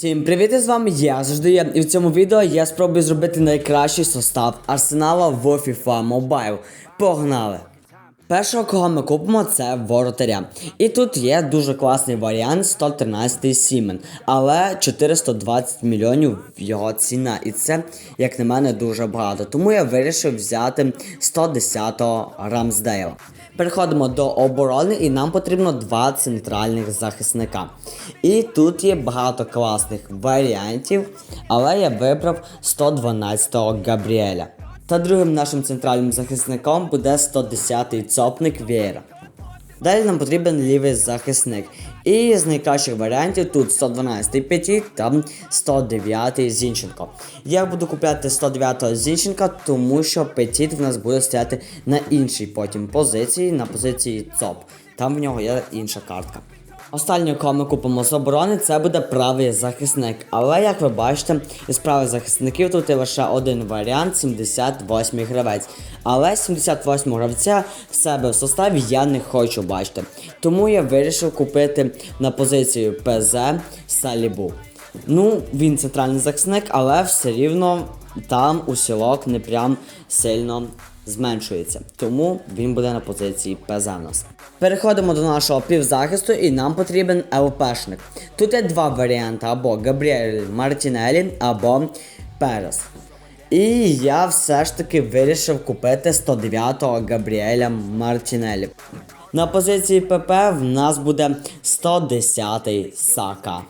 Всім привіт, з вами я завжди. І в цьому відео я спробую зробити найкращий состав арсенала в FIFA Mobile. Погнали! Першого, кого ми купимо, це воротаря. І тут є дуже класний варіант 113 Сімен, але 420 мільйонів його ціна. І це, як на мене, дуже багато. Тому я вирішив взяти 110-го Рамсдейла. Переходимо до оборони, і нам потрібно два центральних захисника. І тут є багато класних варіантів, але я вибрав 112-го Габріеля. Та другим нашим центральним захисником буде 110-й цопник Вєра. Далі нам потрібен лівий захисник. І з найкращих варіантів тут 112-й Петіт та 109-й Зінченко. Я буду купляти 109-го Зінченка, тому що Петіт в нас буде стояти на іншій потім позиції, на позиції ЦОП. Там в нього є інша картка. Останнього, кого ми купимо з оборони, це буде правий захисник. Але як ви бачите, із правих захисників тут є лише один варіант 78 гравець. Але 78 гравця в себе в составі я не хочу бачити. Тому я вирішив купити на позицію ПЗ Салібу. Ну, він центральний захисник, але все рівно там усілок не прям сильно зменшується. Тому він буде на позиції ПЗ в нас. Переходимо до нашого півзахисту і нам потрібен ЛПшник. Тут є два варіанти: або Габріель Мартінелі, або Перес. І я все ж таки вирішив купити 109-го Габріеля Мартінелі. На позиції ПП в нас буде 110-й Сака.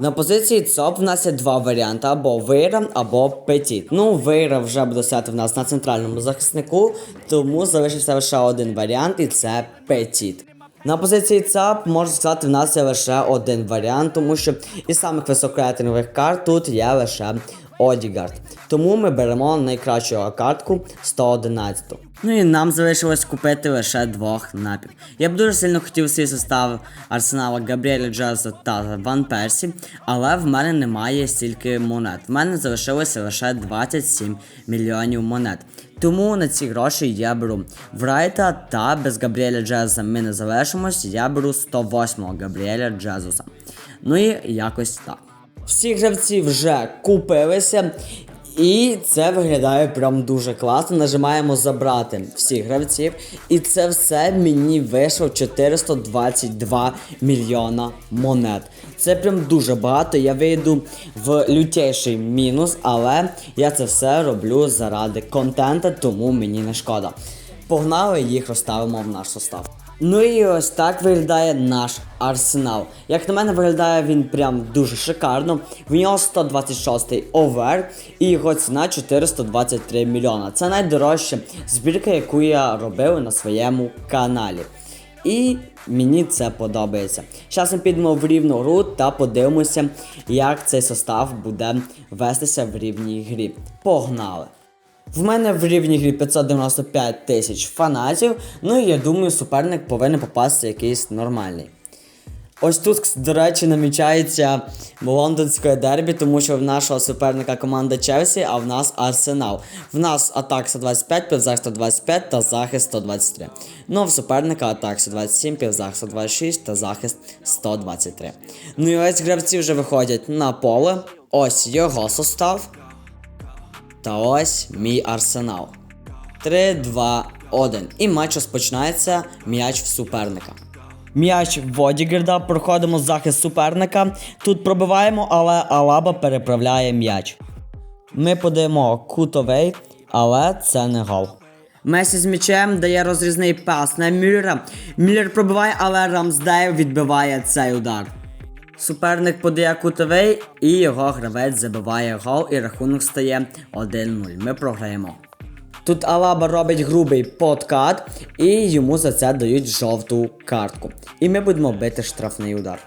На позиції ЦОП в нас є два варіанти: або Вейра, або Петіт. Ну, Вейра вже буде стояти в нас на центральному захиснику, тому залишився лише один варіант, і це Петіт. На позиції ЦАП можна сказати, в нас є лише один варіант, тому що із самих високорейтингових карт тут є лише Одігард. Тому ми беремо найкращу картку 111. Ну і нам залишилось купити лише двох напів. Я б дуже сильно хотів свій состав Арсенала Габріеля Джеза та Ван Персі, але в мене немає стільки монет. В мене залишилося лише 27 мільйонів монет. Тому на ці гроші я беру Врайта та без Габріеля Джеза ми не залишимось. Я беру 108-го Габріеля Джезуса. Ну і якось так. Всі гравці вже купилися. І це виглядає прям дуже класно. Нажимаємо забрати всіх гравців. І це все мені вийшло 422 мільйона монет. Це прям дуже багато. Я вийду в лютейший мінус, але я це все роблю заради контента, тому мені не шкода. Погнали їх розставимо в наш состав. Ну і ось так виглядає наш арсенал. Як на мене, виглядає він прям дуже шикарно. В нього 126 овер і його ціна 423 мільйона. Це найдорожча збірка, яку я робив на своєму каналі. І мені це подобається. Зараз ми підемо в рівну гру та подивимося, як цей состав буде вестися в рівній грі. Погнали! В мене в рівній грі 595 тисяч фанатів, ну і я думаю, суперник повинен попасти якийсь нормальний. Ось тут, до речі, намічається лондонське дербі, тому що в нашого суперника команда Челсі, а в нас Арсенал. В нас атак 125, півзахист 125 та захист 123. Ну а в суперника атак 127, півзахист 126 та захист 123. Ну і ось гравці вже виходять на поле. Ось його состав. Та ось мій арсенал. 3, 2, 1. І матч розпочинається м'яч в суперника. М'яч в Одігерда, проходимо захист суперника. Тут пробиваємо, але Алаба переправляє м'яч. Ми подаємо кутовий, але це не гол. Месі з м'ячем дає розрізний пас на Мюллера. Мюллер пробиває, але Рамсдейл відбиває цей удар. Суперник подає кутовий і його гравець забиває гол, і рахунок стає 1-0. Ми програємо. Тут Алаба робить грубий подкат, і йому за це дають жовту картку. І ми будемо бити штрафний удар.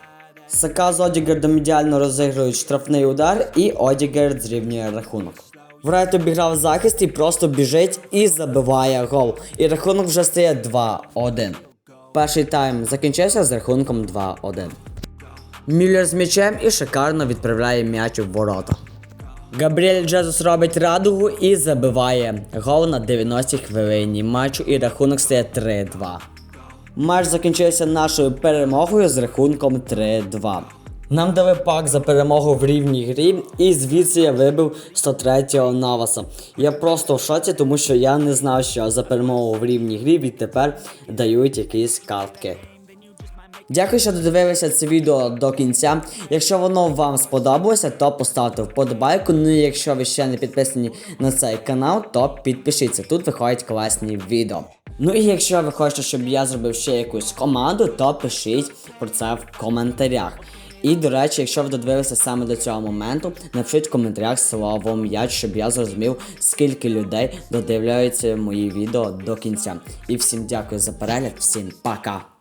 Сака з Одігердом ідеально розігрують штрафний удар, і Одігерд зрівнює рахунок. Врайт обіграв захист і просто біжить і забиває гол. І рахунок вже стає 2-1. Перший тайм закінчився з рахунком 2-1. Мюллер з м'ячем і шикарно відправляє м'яч у ворота. Габріель Джезус робить радугу і забиває гол на 90-й хвилині матчу і рахунок стає 3-2. Матч закінчився нашою перемогою з рахунком 3-2. Нам дали пак за перемогу в рівній грі, і звідси я вибив 103-го Наваса. Я просто в шоці, тому що я не знав, що за перемогу в рівній грі відтепер дають якісь картки. Дякую, що додивилися це відео до кінця. Якщо воно вам сподобалося, то поставте вподобайку. Ну і якщо ви ще не підписані на цей канал, то підпишіться. Тут виходять класні відео. Ну і якщо ви хочете, щоб я зробив ще якусь команду, то пишіть про це в коментарях. І до речі, якщо ви додивилися саме до цього моменту, напишіть в коментарях слово м'яч, щоб я зрозумів, скільки людей додивляються мої відео до кінця. І всім дякую за перегляд, всім пока!